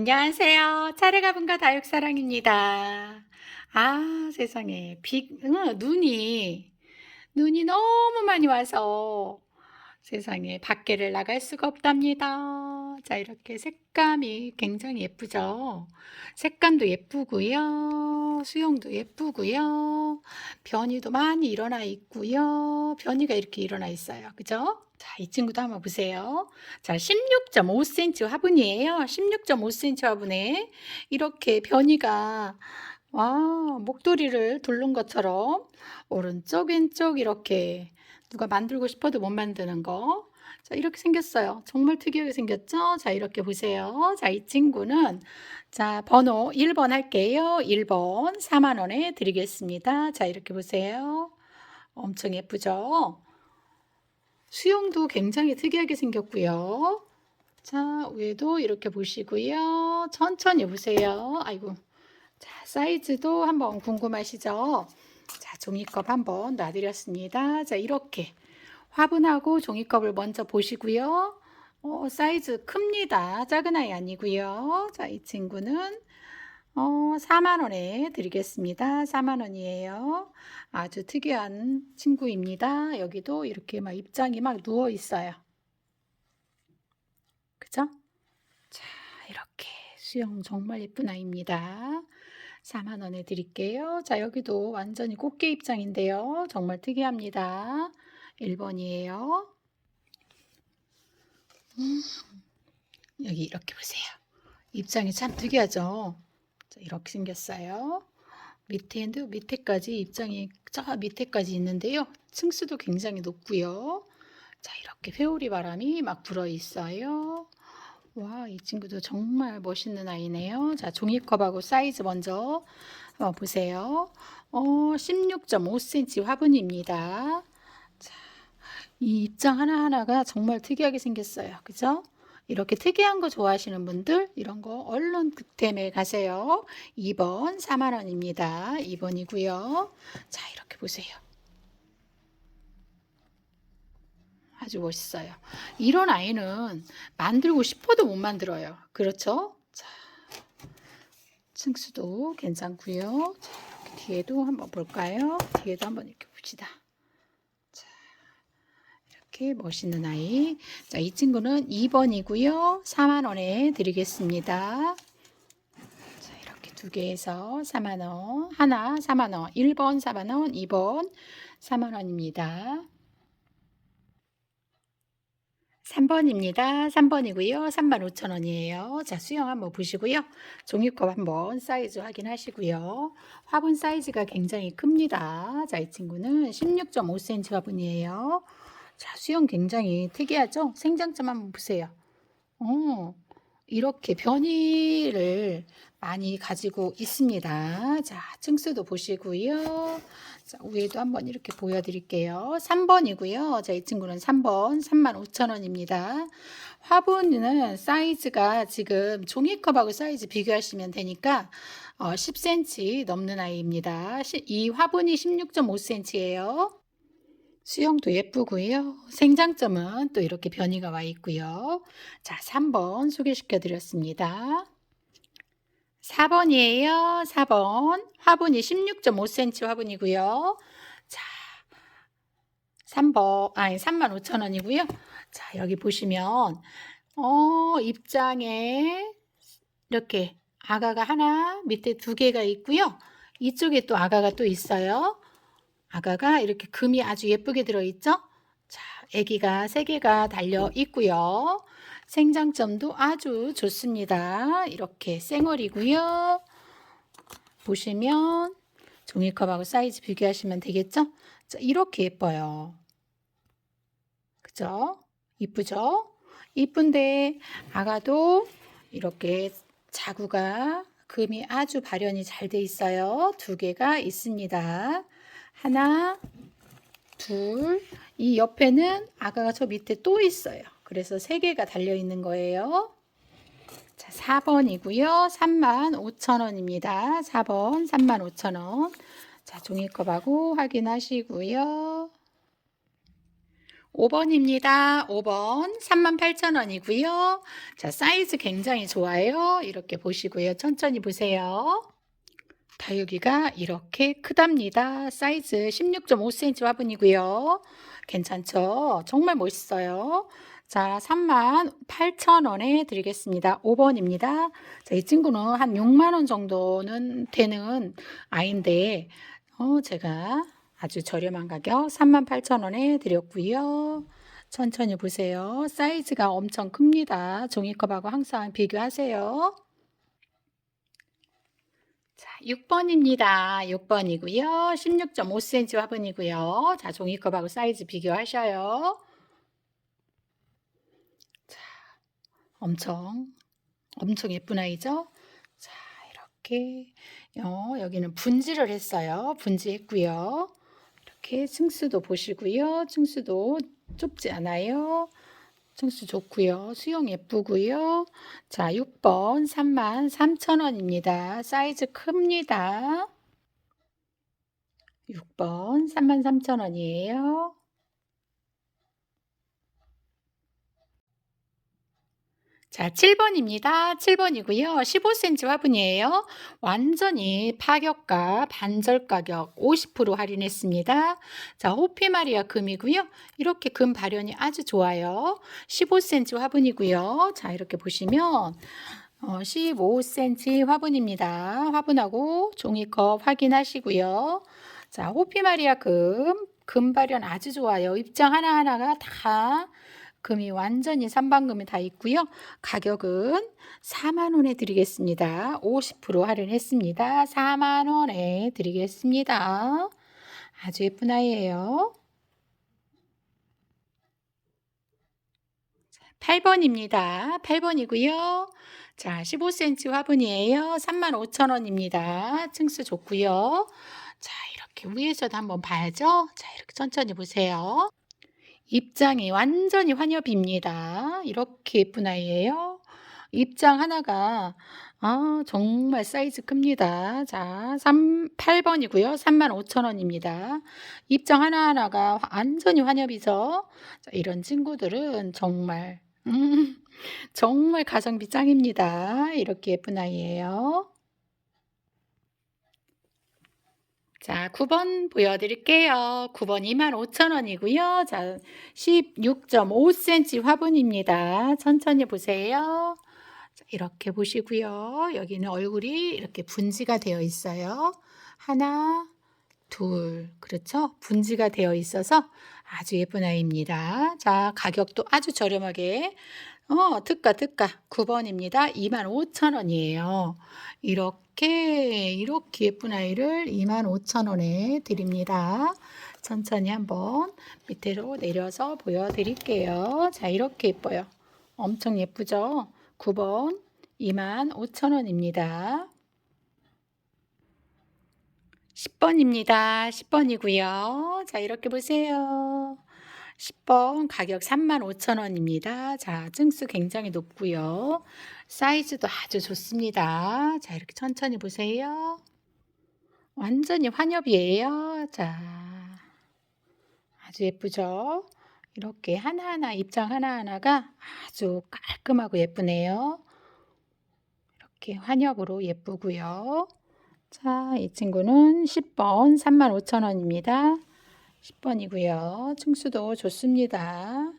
안녕하세요. 차례가분과 다육사랑입니다. 아, 세상에. 비, 응, 눈이, 눈이 너무 많이 와서 세상에 밖에를 나갈 수가 없답니다. 자, 이렇게 색감이 굉장히 예쁘죠? 색감도 예쁘고요. 수영도 예쁘고요. 변이도 많이 일어나 있고요. 변이가 이렇게 일어나 있어요. 그죠? 자, 이 친구도 한번 보세요. 자, 16.5cm 화분이에요. 16.5cm 화분에 이렇게 변이가 와, 목도리를 두른 것처럼 오른쪽 왼쪽 이렇게 누가 만들고 싶어도 못 만드는 거. 자, 이렇게 생겼어요. 정말 특이하게 생겼죠? 자, 이렇게 보세요. 자, 이 친구는 자, 번호 1번 할게요. 1번 4만 원에 드리겠습니다. 자, 이렇게 보세요. 엄청 예쁘죠? 수영도 굉장히 특이하게 생겼고요. 자, 위에도 이렇게 보시고요. 천천히 보세요. 아이고. 자, 사이즈도 한번 궁금하시죠? 자, 종이컵 한번 놔드렸습니다. 자, 이렇게 화분하고 종이컵을 먼저 보시고요. 어, 사이즈 큽니다. 작은 아이 아니고요. 자, 이 친구는 어, 4만 원에 드리겠습니다. 4만 원이에요. 아주 특이한 친구입니다. 여기도 이렇게 막 입장이 막 누워 있어요. 그죠? 자, 이렇게 수영 정말 예쁜 아이입니다. 4만 원에 드릴게요. 자, 여기도 완전히 꽃게 입장인데요. 정말 특이합니다. 1번이에요. 음, 여기 이렇게 보세요. 입장이 참 특이하죠? 자, 이렇게 생겼어요. 밑에도 밑에까지 입장이 저 밑에까지 있는데요. 층수도 굉장히 높고요. 자, 이렇게 회오리 바람이 막 불어 있어요. 와, 이 친구도 정말 멋있는 아이네요. 자, 종이컵하고 사이즈 먼저 한번 보세요. 어, 16.5cm 화분입니다. 자, 이 입장 하나하나가 정말 특이하게 생겼어요. 그죠? 이렇게 특이한 거 좋아하시는 분들 이런 거 얼른 득템에 가세요. 2번 4만 원입니다. 2번이고요. 자, 이렇게 보세요. 아주 멋있어요. 이런 아이는 만들고 싶어도 못 만들어요. 그렇죠? 자, 층수도 괜찮고요. 자, 이렇게 뒤에도 한번 볼까요? 뒤에도 한번 이렇게 봅시다. 자, 이렇게 멋있는 아이. 자, 이 친구는 2번이고요. 4만 원에 드리겠습니다. 자, 이렇게 두 개에서 4만 원. 하나 4만 원. 1번 4만 원, 2번 4만 원입니다. 3번입니다. 3번이고요. 3만 5천 원이에요. 자, 수영 한번 보시고요. 종이컵 한번 사이즈 확인하시고요. 화분 사이즈가 굉장히 큽니다. 자, 이 친구는 16.5cm 화분이에요. 자, 수영 굉장히 특이하죠? 생장점 한번 보세요. 어, 이렇게 변이를 많이 가지고 있습니다. 자, 층수도 보시고요. 자, 위에도 한번 이렇게 보여드릴게요. 3번이고요. 자, 이 친구는 3번 35,000원입니다. 화분은 사이즈가 지금 종이컵하고 사이즈 비교하시면 되니까 어, 10cm 넘는 아이입니다. 시- 이 화분이 16.5cm예요. 수영도 예쁘고요. 생장점은 또 이렇게 변이가 와 있고요. 자, 3번 소개시켜 드렸습니다. 4번이에요. 4번. 화분이 16.5cm 화분이고요. 자, 3번, 아니, 35,000원이고요. 자, 여기 보시면, 어, 입장에 이렇게 아가가 하나, 밑에 두 개가 있고요. 이쪽에 또 아가가 또 있어요. 아가가 이렇게 금이 아주 예쁘게 들어있죠? 자, 아기가 세 개가 달려 있고요. 생장점도 아주 좋습니다. 이렇게 쌩얼이고요. 보시면 종이컵하고 사이즈 비교하시면 되겠죠? 자, 이렇게 예뻐요. 그죠? 이쁘죠? 이쁜데 아가도 이렇게 자구가 금이 아주 발현이 잘 돼 있어요. 두 개가 있습니다. 하나, 둘, 이 옆에는 아가가 저 밑에 또 있어요. 그래서 세 개가 달려 있는 거예요. 자, 4번이고요. 3만 5천 원입니다. 4번 3만 5천 원. 자, 종이컵하고 확인하시고요. 5번입니다. 5번 38,000원이고요. 자, 사이즈 굉장히 좋아요. 이렇게 보시고요. 천천히 보세요. 다육이가 이렇게 크답니다. 사이즈 16.5cm 화분이고요. 괜찮죠? 정말 멋있어요. 자, 38,000원에 드리겠습니다. 5번입니다. 자, 이 친구는 한 6만 원 정도는 되는 아이인데 어, 제가 아주 저렴한 가격 38,000원에 드렸고요. 천천히 보세요. 사이즈가 엄청 큽니다. 종이컵하고 항상 비교하세요. 자, 6번입니다. 6번이고요. 16.5cm 화분이고요. 자, 종이컵하고 사이즈 비교하셔요. 자, 엄청 엄청 예쁜 아이죠? 자, 이렇게 어, 여기는 분지를 했어요. 분지했고요. 이렇게 층수도 보시고요. 층수도 좁지 않아요. 층수 좋고요. 수영 예쁘고요. 자, 6번 33,000원입니다. 사이즈 큽니다. 6번 33,000원이에요. 자, 7번입니다. 7번이고요. 15cm 화분이에요. 완전히 파격가 반절 가격 50% 할인했습니다. 자, 호피마리아 금이고요. 이렇게 금 발현이 아주 좋아요. 15cm 화분이고요. 자, 이렇게 보시면 어, 15cm 화분입니다. 화분하고 종이컵 확인하시고요. 자, 호피마리아 금, 금 발현 아주 좋아요. 입장 하나하나가 다 금이 완전히 삼방금이 다 있고요. 가격은 4만 원에 드리겠습니다. 50% 할인했습니다. 4만 원에 드리겠습니다. 아주 예쁜 아이예요. 8번입니다. 8번이고요. 자, 15cm 화분이에요. 35,000원입니다. 층수 좋고요. 자, 이렇게 위에서도 한번 봐야죠. 자, 이렇게 천천히 보세요. 입장이 완전히 환엽입니다. 이렇게 예쁜 아이예요. 입장 하나가 아, 정말 사이즈 큽니다. 자, 3, 8번이고요. 35,000원입니다. 입장 하나하나가 완전히 환엽이죠. 자, 이런 친구들은 정말 음, 정말 가성비 짱입니다. 이렇게 예쁜 아이예요. 자, 9번 보여드릴게요. 9번 25,000원이고요. 자, 16.5cm 화분입니다. 천천히 보세요. 자, 이렇게 보시고요. 여기는 얼굴이 이렇게 분지가 되어 있어요. 하나, 둘, 그렇죠? 분지가 되어 있어서 아주 예쁜 아이입니다. 자, 가격도 아주 저렴하게 어, 특가, 특가. 9번입니다. 25,000원이에요. 이렇게, 이렇게 예쁜 아이를 25,000원에 드립니다. 천천히 한번 밑으로 내려서 보여드릴게요. 자, 이렇게 예뻐요. 엄청 예쁘죠? 9번 25,000원입니다. 10번입니다. 10번이고요. 자, 이렇게 보세요. 10번 가격 35,000원입니다. 자, 증수 굉장히 높고요. 사이즈도 아주 좋습니다. 자, 이렇게 천천히 보세요. 완전히 환엽이에요. 자, 아주 예쁘죠? 이렇게 하나하나 입장 하나하나가 아주 깔끔하고 예쁘네요. 이렇게 환엽으로 예쁘고요. 자, 이 친구는 10번 35,000원입니다. 10번이고요. 층수도 좋습니다.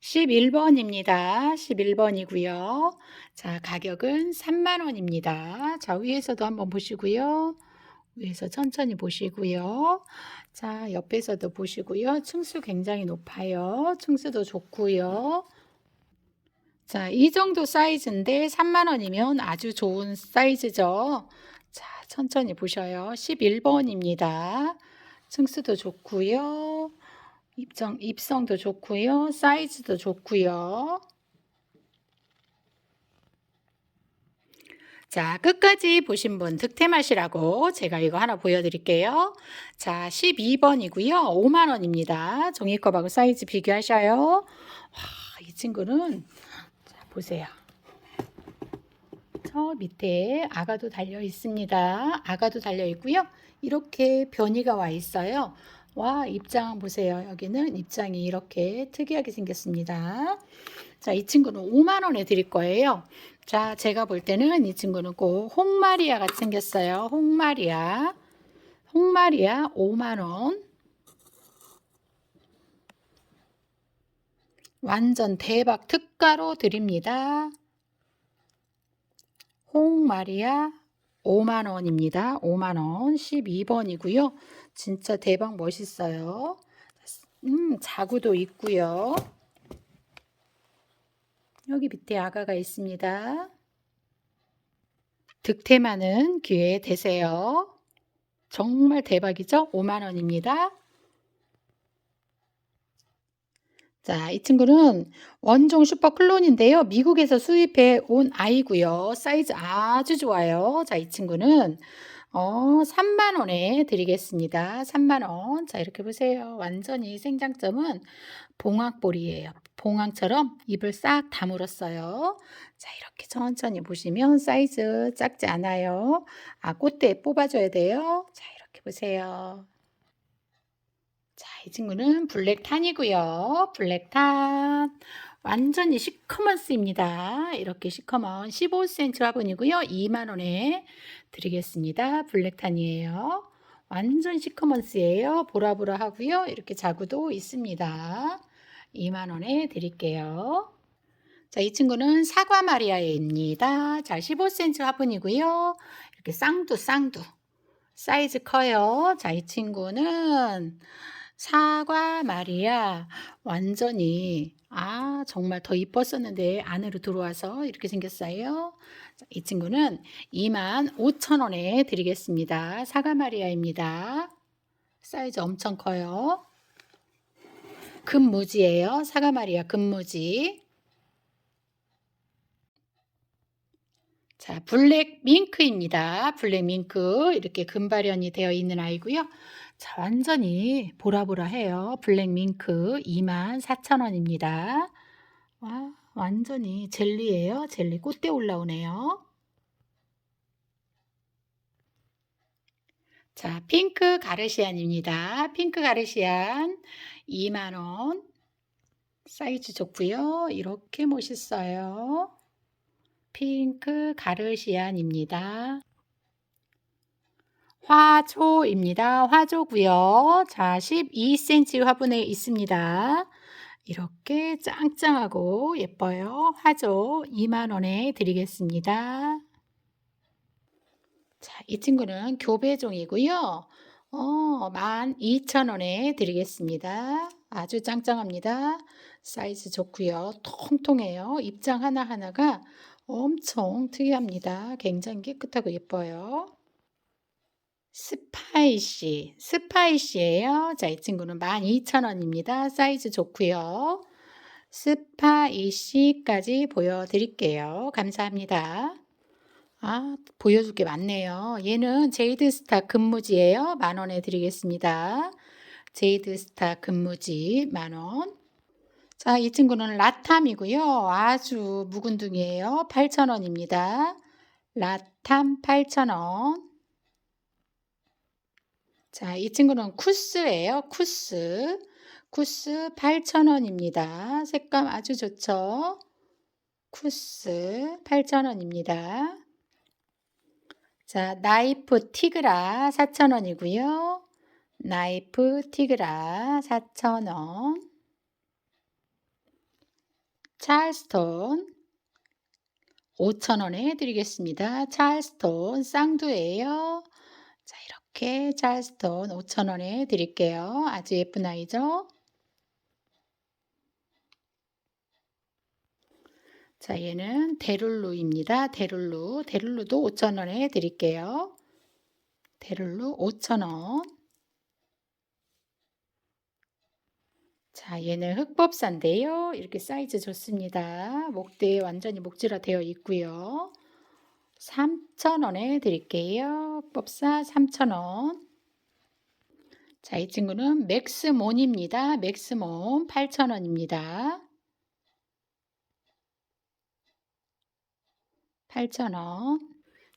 (11번입니다) (11번이고요) 자 가격은 (3만원입니다) 자 위에서도 한번 보시고요. 위에서 천천히 보시고요. 자 옆에서도 보시고요. 층수 굉장히 높아요. 층수도 좋고요 자, 이 정도 사이즈인데 3만 원이면 아주 좋은 사이즈죠. 자, 천천히 보셔요. 11번입니다. 층수도 좋고요. 입정, 입성도 좋고요. 사이즈도 좋고요. 자, 끝까지 보신 분 득템하시라고 제가 이거 하나 보여드릴게요. 자, 12번이고요. 5만원입니다. 종이컵하고 사이즈 비교하셔요. 와, 이 친구는 보세요. 저 밑에 아가도 달려 있습니다. 아가도 달려 있고요. 이렇게 변이가 와 있어요. 와, 입장 보세요. 여기는 입장이 이렇게 특이하게 생겼습니다. 자, 이 친구는 5만 원에 드릴 거예요. 자, 제가 볼 때는 이 친구는 꼭 홍마리아 같이 생겼어요. 홍마리아. 홍마리아 5만 원. 완전 대박 특가로 드립니다. 홍마리아 5만 원입니다. 5만 원 12번이고요. 진짜 대박 멋있어요. 음, 자구도 있고요. 여기 밑에 아가가 있습니다. 득템하는 기회 되세요. 정말 대박이죠? 5만 원입니다. 자, 이 친구는 원종 슈퍼 클론인데요. 미국에서 수입해 온 아이고요. 사이즈 아주 좋아요. 자, 이 친구는 어, 3만 원에 드리겠습니다. 3만 원. 자, 이렇게 보세요. 완전히 생장점은 봉황볼이에요. 봉황처럼 입을 싹 다물었어요. 자, 이렇게 천천히 보시면 사이즈 작지 않아요. 아, 꽃대 뽑아줘야 돼요. 자, 이렇게 보세요. 자, 이 친구는 블랙탄이고요. 블랙탄. 완전히 시커먼 스입니다. 이렇게 시커먼 15cm 화분이고요. 2만 원에 드리겠습니다. 블랙탄이에요. 완전 시커먼스예요. 보라보라 하고요. 이렇게 자구도 있습니다. 2만 원에 드릴게요. 자, 이 친구는 사과 마리아입니다. 자, 15cm 화분이고요. 이렇게 쌍두 쌍두. 사이즈 커요. 자, 이 친구는 사과 마리아 완전히 아 정말 더 이뻤었는데 안으로 들어와서 이렇게 생겼어요. 이 친구는 2만 5천 원에 드리겠습니다. 사과 마리아입니다. 사이즈 엄청 커요. 금무지예요. 사과 마리아 금무지. 자, 블랙 밍크입니다. 블랙 밍크 이렇게 금발현이 되어 있는 아이고요. 자, 완전히 보라보라해요. 블랙밍크 24,000원입니다. 와, 완전히 젤리예요. 젤리 꽃대 올라오네요. 자, 핑크 가르시안입니다. 핑크 가르시안 2만원. 사이즈 좋고요. 이렇게 멋있어요. 핑크 가르시안입니다. 화조입니다. 화조고요. 자, 12cm 화분에 있습니다. 이렇게 짱짱하고 예뻐요. 화조 2만 원에 드리겠습니다. 자, 이 친구는 교배종이고요. 어, 12,000원에 드리겠습니다. 아주 짱짱합니다. 사이즈 좋고요. 통통해요. 입장 하나하나가 엄청 특이합니다. 굉장히 깨끗하고 예뻐요. 스파이시, 스파이시예요. 자, 이 친구는 12,000원입니다. 사이즈 좋고요. 스파이시까지 보여드릴게요. 감사합니다. 아, 보여줄 게 많네요. 얘는 제이드스타 근무지예요. 만 원에 드리겠습니다. 제이드스타 근무지 만 원. 자, 이 친구는 라탐이고요. 아주 묵은둥이에요. 8,000원입니다. 라탐 8,000원. 자, 이 친구는 쿠스예요. 쿠스. 쿠스 8,000원입니다. 색감 아주 좋죠? 쿠스 8,000원입니다. 자, 나이프 티그라 4,000원이고요. 나이프 티그라 4,000원. 찰스톤 5,000원에 드리겠습니다. 찰스톤 쌍두예요. 자, 이렇게 찰스톤 5,000원에 드릴게요. 아주 예쁜 아이죠? 자, 얘는 데룰루입니다. 데룰루. 데룰루도 5,000원에 드릴게요. 데룰루 5,000원. 자, 얘는 흑법사인데요. 이렇게 사이즈 좋습니다. 목대 완전히 목질화 되어 있고요. 3,000원에 드릴게요. 흑법사 3,000원. 자, 이 친구는 맥스몬입니다. 맥스몬 8,000원입니다. 8,000원.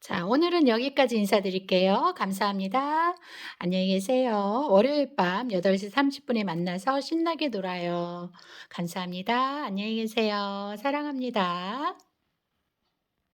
자, 오늘은 여기까지 인사드릴게요. 감사합니다. 안녕히 계세요. 월요일 밤 8시 30분에 만나서 신나게 놀아요. 감사합니다. 안녕히 계세요. 사랑합니다.